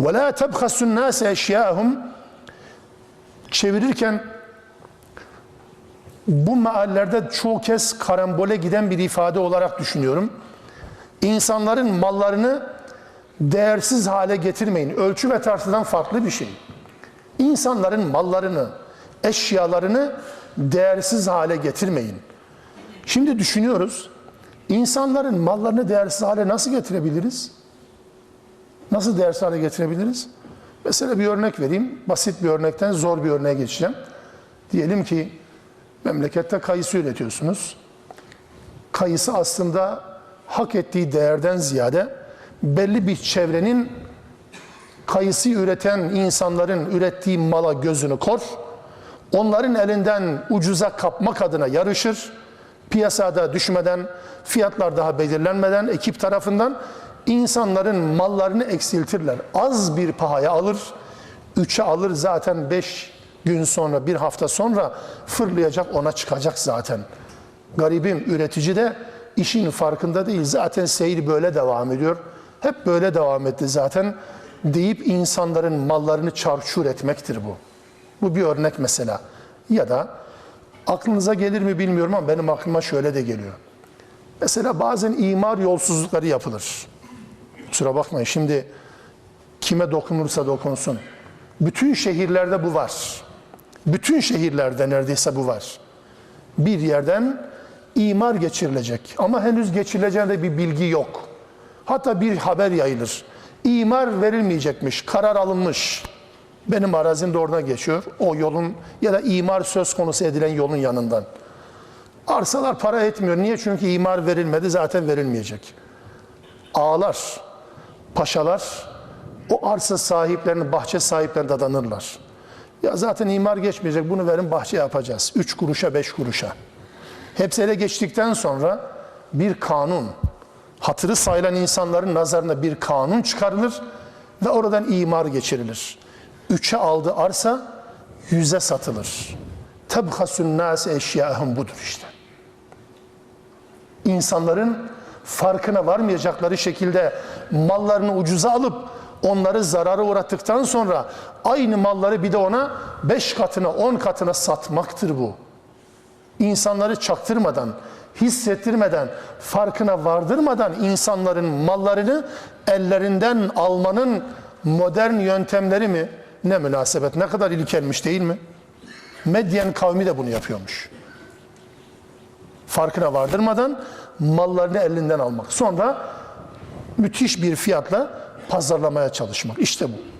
Ve la tebhasun nase eşya'hum çevirirken bu meallerde çoğu kez karambole giden bir ifade olarak düşünüyorum. İnsanların mallarını değersiz hale getirmeyin. Ölçü ve tartıdan farklı bir şey. İnsanların mallarını, eşyalarını değersiz hale getirmeyin. Şimdi düşünüyoruz. İnsanların mallarını değersiz hale nasıl getirebiliriz? Nasıl değersiz hale getirebiliriz? Mesela bir örnek vereyim. Basit bir örnekten zor bir örneğe geçeceğim. Diyelim ki memlekette kayısı üretiyorsunuz. Kayısı aslında hak ettiği değerden ziyade belli bir çevrenin kayısı üreten insanların ürettiği mala gözünü kor. Onların elinden ucuza kapmak adına yarışır. Piyasada düşmeden, fiyatlar daha belirlenmeden ekip tarafından insanların mallarını eksiltirler. Az bir pahaya alır, üçe alır zaten beş gün sonra, bir hafta sonra fırlayacak ona çıkacak zaten. Garibim üretici de işin farkında değil. Zaten seyir böyle devam ediyor. Hep böyle devam etti zaten deyip insanların mallarını çarçur etmektir bu. Bu bir örnek mesela. Ya da aklınıza gelir mi bilmiyorum ama benim aklıma şöyle de geliyor. Mesela bazen imar yolsuzlukları yapılır. Kusura bakmayın şimdi kime dokunursa dokunsun. Bütün şehirlerde bu var. Bütün şehirlerde neredeyse bu var. Bir yerden imar geçirilecek ama henüz geçirileceğinde bir bilgi yok. Hatta bir haber yayılır. İmar verilmeyecekmiş, karar alınmış. Benim arazim de oradan geçiyor. O yolun ya da imar söz konusu edilen yolun yanından. Arsalar para etmiyor. Niye? Çünkü imar verilmedi, zaten verilmeyecek. Ağalar, paşalar o arsa sahiplerini, bahçe sahiplerine dadanırlar. Ya zaten imar geçmeyecek, bunu verin bahçe yapacağız. Üç kuruşa, beş kuruşa. Hepsi ele geçtikten sonra bir kanun, hatırı sayılan insanların nazarında bir kanun çıkarılır ve oradan imar geçirilir. Üçe aldı arsa, yüze satılır. Tebhasun nâse eşyâhum budur işte. İnsanların farkına varmayacakları şekilde mallarını ucuza alıp onları zarara uğrattıktan sonra aynı malları bir de ona beş katına, on katına satmaktır bu. İnsanları çaktırmadan, hissettirmeden, farkına vardırmadan insanların mallarını ellerinden almanın modern yöntemleri mi? Ne münasebet, ne kadar ilkelmiş değil mi? Medyen kavmi de bunu yapıyormuş. Farkına vardırmadan mallarını elinden almak. Sonra müthiş bir fiyatla pazarlamaya çalışmak. İşte bu.